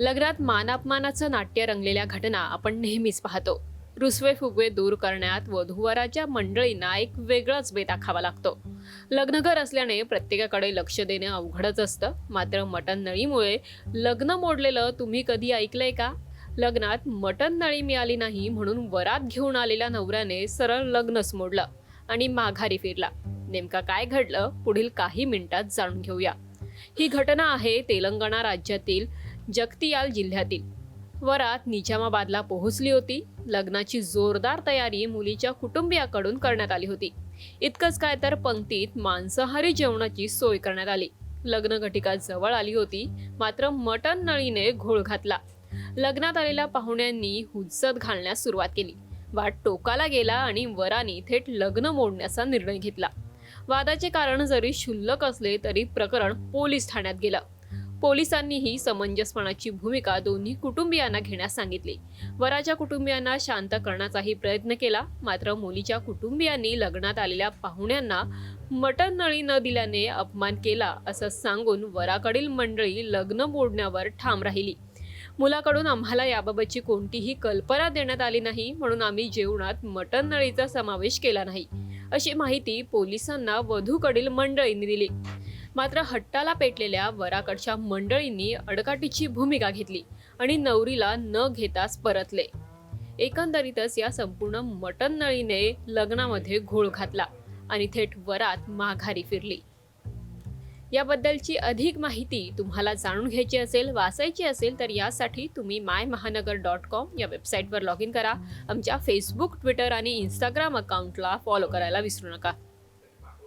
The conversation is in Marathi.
लग्नात मानापमानाचं नाट्य रंगलेल्या घटना आपण नेहमीच पाहतो. रुसवे फुगवे दूर करण्यात वधूवराच्या मंडळींना एक वेगळाच बेत आखावा लागतो. लग्नघर असल्याने प्रत्येकाकडे लक्ष देणं अवघडच असतं. मात्र मटण नळीमुळे लग्न मोडलेलं तुम्ही कधी ऐकलंय का? लग्नात मटण नळी मिळाली नाही म्हणून वरात घेऊन आलेल्या नवऱ्याने सरळ लग्नच मोडलं आणि माघारी फिरला. नेमका काय घडलं पुढील काही मिनिटात जाणून घेऊया. ही घटना आहे तेलंगणा राज्यातील जगतियाल जिल्ह्यातील. वरात निजामाबादला पोहोचली होती. लग्नाची जोरदार तयारी मुलीच्या कुटुंबियाकडून करण्यात आली होती. इतकंच काय तर पंक्तीत मांसाहारी जेवणाची सोय करण्यात आली. लग्न घटिका जवळ आली होती. मात्र मटण नळीने घोळ घातला. लग्नात आलेल्या पाहुण्यांनी हुज्जत घालण्यास सुरुवात केली. वाद टोकाला गेला आणि वराने थेट लग्न मोडण्याचा निर्णय घेतला. वादाचे कारण जरी क्षुल्लक असले तरी प्रकरण पोलीस ठाण्यात गेलं. पोलिसांनीही समंजसपणाची भूमिका दोन्ही कुटुंबियांना घेण्यास सांगितली. वराच्या कुटुंबियांना शांत करण्याचाही प्रयत्न केला मात्र मुलीच्या कुटुंबियांनी लग्नात आलेल्या पाहुण्यांना मटण नळी न दिल्याने अपमान केला असं सांगून वराकडील मंडळी लग्न मोडण्यावर ठाम राहिली. मुलाकडून आम्हाला याबाबतची कोणतीही कल्पना देण्यात आली नाही म्हणून आम्ही जेवणात मटण नळीचा समावेश केला नाही अशी माहिती पोलिसांना वधूकडील मंडळींनी दिली. मात्र हट्टाला पेटलेल्या वराकडच्या मंडळींनी अडकाटीची भूमिका घेतली आणि नवरीला न घेताच परतले. एकंदरीतच या संपूर्ण मटन नळीने लग्नामध्ये घोळ घातला आणि थेट वरात माघारी फिरली. याबद्दलची अधिक माहिती तुम्हाला जाणून घ्यायची असेल वाचायची असेल तर यासाठी तुम्ही माय महानगर डॉट कॉम या वेबसाईटवर लॉग इन करा. आमच्या फेसबुक ट्विटर आणि इंस्टाग्राम अकाउंटला फॉलो करायला विसरू नका.